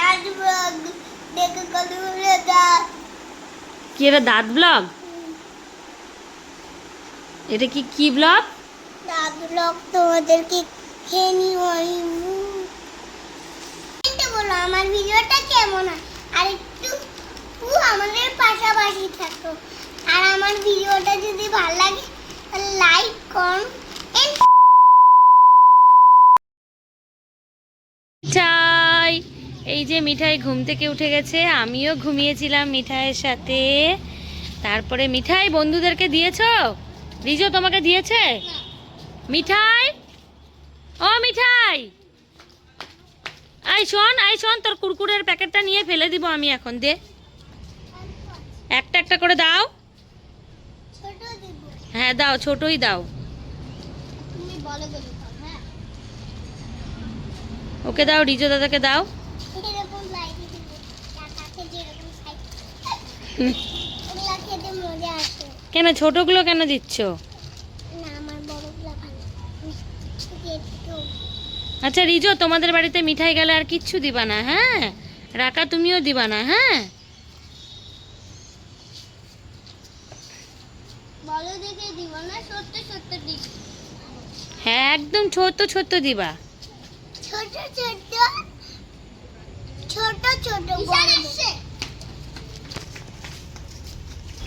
দাঁত ব্লগ দেখে কতগুলো দাঁত। কি এটা দাঁত ব্লগ? এটা কি কি ব্লগ? দাঁত ব্লগ তোমাদেরকে খেয়ে বলো। আমার ভিডিওটা কেমন আর একটু আমাদের পাশাপাশি থাকো। আর আমার ভিডিওটা যদি ভালো লাগে তাহলে লাইক করুন এই যে মিঠাই ঘুম থেকে উঠে গেছে আমিও ঘুমিয়েছিলাম মিঠাইয়ের সাথে। তারপরে মিঠাই বন্ধুদেরকে দিয়েছ? রিজো তোমাকে দিয়েছে? মিঠাই? ও মিঠাই! আই শোন আই শোন তোর কুরকুরের প্যাকেটটা নিয়ে ফেলে দিব আমি এখন দে। একটা একটা করে দাও। হ্যাঁ দাও ছোটই দাও। হ্যাঁ। ওকে দাও রিজো দাদাকে দাও। এরকম লাইটই দিব কাকাকে যেরকম ওগুলা খেতে মজা আসে। কেন ছোটগুলো কেন দিচ্ছ? না আমার বড়গুলা ভালো আচ্ছা রিজো তোমাদের বাড়িতে মিঠাই গেলে আর কিচ্ছু দিবা না হ্যাঁ? রাকা তুমিও দিবা না হ্যাঁ? বলো দেখে দিব না সত্য সত্য দিব। হ্যাঁ একদম ছোট ছোট দিবা। ছোট ছোট ছোট ছোট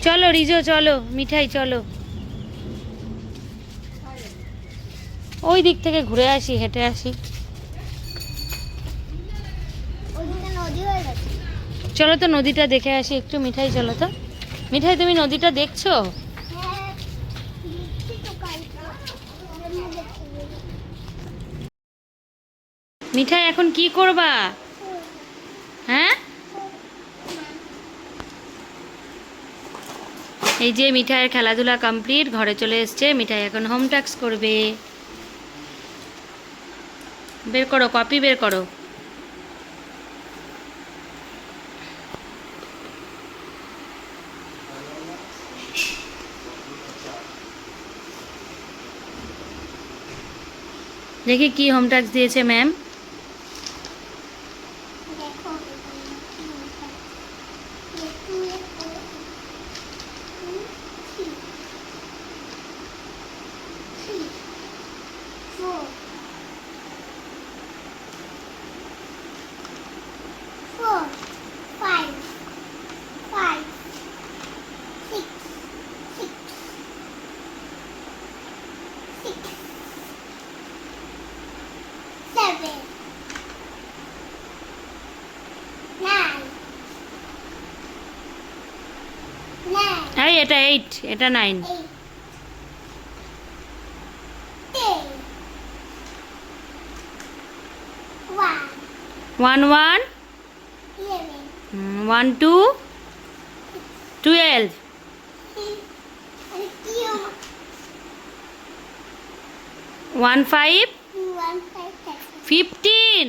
চলো রিজো চলো মিঠাই চলো। ওই দিক থেকে ঘুরে আসি হেঁটে আসি। ওদিকে নদী হয়ে গেছে। চলো তো নদীটা দেখে আসি একটু মিঠাই চলো তো। মিঠাই তুমি নদীটা দেখছ? হ্যাঁ। মিঠাই এখন কি করবা? হ্যাঁ? এই যে মিঠাইয়ের খেলাধুলা কমপ্লিট ঘরে চলে এসছে, মিঠাই এখন হোম টাস্ক করবে। বের করো কপি বের করো। দেখি কি হোম টাস্ক দিয়েছে ম্যাম এটা এইট এটা nine one one one two twelve one five. Fifteen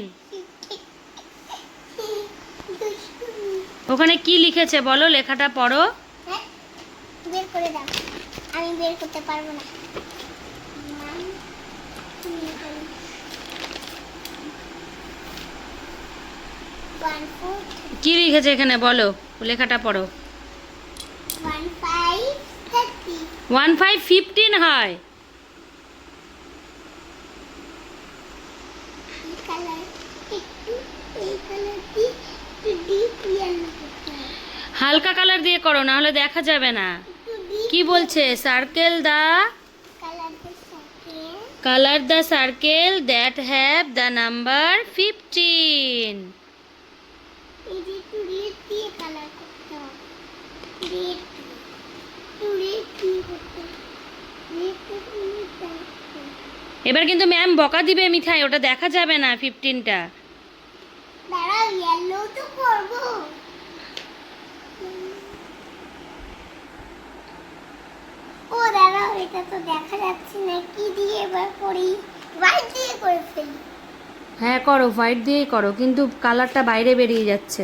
ওখানে কি লিখেছে বলো? লেখাটা পড়ো? বের করে দাও। আমি বের করতে পারব না। কি লিখেছে এখানে বলো? লেখাটা পড়ো. ওয়ান ফাইভ ফিফটিন হয়। হালকা কালার দিয়ে করো না হলে দেখা যাবে না। কি বলছে? সার্কেল দা কালার দিয়ে circle that have the number fifteen এবার কিন্তু ম্যাম বকা দিবে মিঠাই, ওটা দেখা যাবে না ফিফটিনটা দাঁড়াও ইয়েলো তো করব ও দাঁড়াও এটা তো দেখা যাচ্ছে না কি দিয়ে এবার করি? হোয়াইট দিয়ে করে ফেলি। হ্যাঁ করো হোয়াইট দিয়েই করো কিন্তু কালারটা বাইরে বেরিয়ে যাচ্ছে।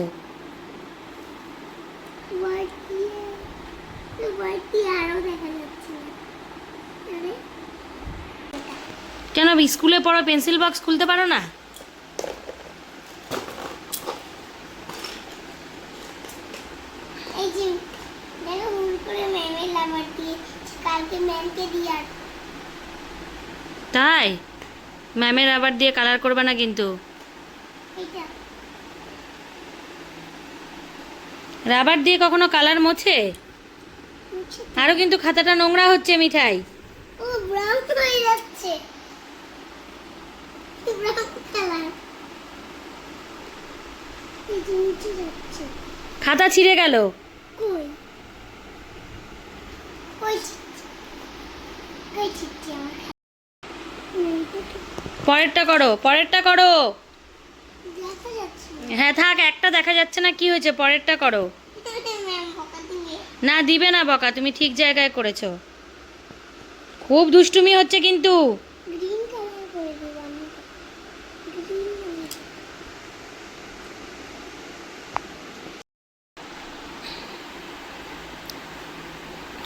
হোয়াইট দিয়ে হোয়াইট দিয়ে আরও দেখা যাচ্ছে কেন স্কুলে পড়ো পেন্সিল বক্স খুলতে পারো না? ম্যামকে দিয়ে তাই? ম্যামের রাবার দিয়ে কালার করবে না কিন্তু। রাবার দিয়ে কখনো কালার মোছে? আরও কিন্তু খাতাটা নোংরা হচ্ছে মিঠাই। ও ব্রাউন হয়ে যাচ্ছে। খাতা ছিঁড়ে গেল। কই কই ছিটছে কই ছিটছে আমার খাতা? হুম, এটা পরেরটা করো পরেরটা করো। হ্যাঁ থাক একটা দেখা যাচ্ছে না কি হয়েছে? পরেরটা করো। না দিবে না বকা তুমি ঠিক জায়গায় করেছ। খুব দুষ্টুমি হচ্ছে কিন্তু।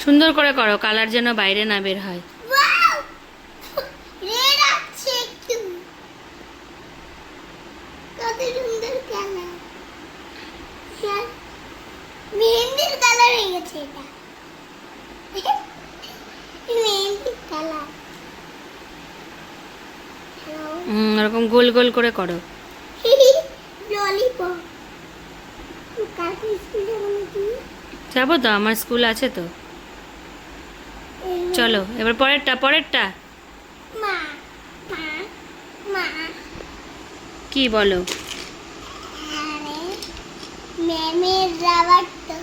সুন্দর করে করো কালার যেন বাইরে না বের হয় ওয়াও রেড আছে একটু কত সুন্দর কালার মেহেন্দির কালার হয়ে গেছে এটা। মেহেন্দির কালার। হুম, ওরকম গোল গোল করে করো। যাব তো আমার স্কুল আছে তো। চলো এবার পরেরটা পরেরটা। কি বলো? ম্যামের রাবার তো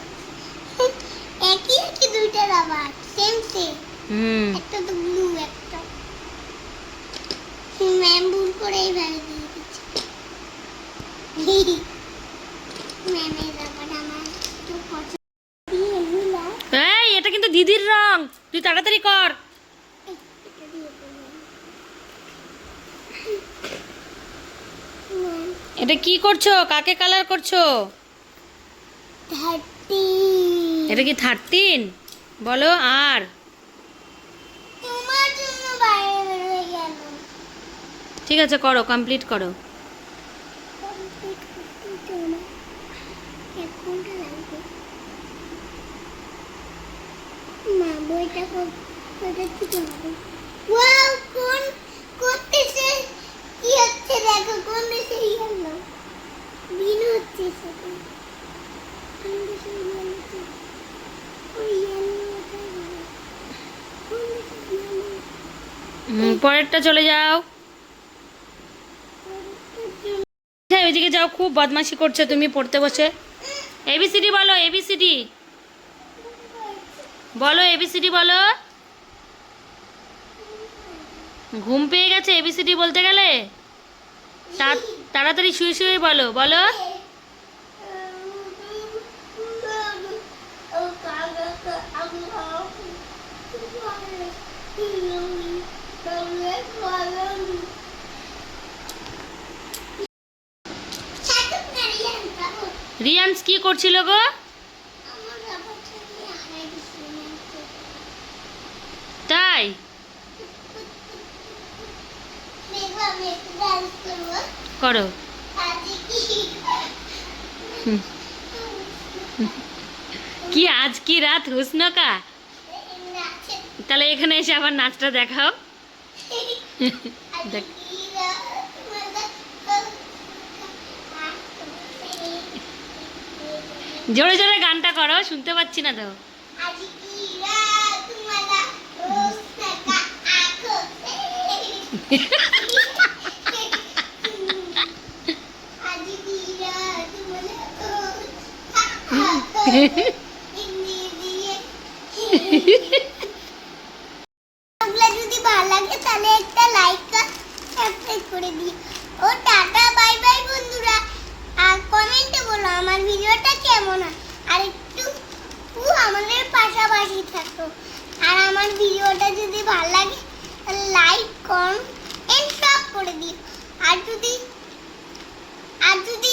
দুইটা রাবার সেম সেম হুম। একটা তো ব্লু একটা। ম্যাম ভুল করে এইভাবে দিয়ে দিচ্ছে। ম্যামের রাবার আমার একটু পছন্দ। এই এটা কিন্তু দিদির রং। তুই তাড়াতাড়ি কর। এটা কি করছ? কাকে কালার করছ? এটা কি থার্টিন বলো আর? ঠিক আছে করো কমপ্লিট করো। ঘণ্টা লাগবে মা বইটা কো- কোথা থেকে হবে ওয়াও কোন কোন দেশে কি হচ্ছে দেখো কোন দেশে ইয়েলো দিন হচ্ছে সেটা কোন দেশে ইয়েলো ওই ইয়েলোটা কোন দেশে ইয়েলো হুম, পরেরটা চলে যাও। হ্যাঁ ওইদিকে যাও, খুব বদমাশি করছ তুমি পড়তে বসে। এবিসিডি বলো এবিসিডি বলো এবিসিডি বলো। ঘুম পেয়ে গেছে এবিসিডি বলতে গেলে? তাড়াতাড়ি শুয়ে শুয়ে বলো বলো। রিয়ান্স কি করছিল গো? তাই? করো। কি আজ কি রাত হুসনকা? তাহলে এখানে এসে আবার নাচটা দেখাও। দেখ। জোরে জোরে গানটা করো শুনতে পাচ্ছি না তো। যদি ভালো লাগে তাহলে একটা লাইক করে দিও। ও টাটা বাই বাই বন্ধুরা আর কমেন্টে বলো আমার ভিডিওটা কেমন হয়? আর একটু আমাদের পাশাপাশি থাকো। আর আমার ভিডিওটা যদি ভালো লাগে লাইক কমেন্ট সব করে দিও। আর যদি আর যদি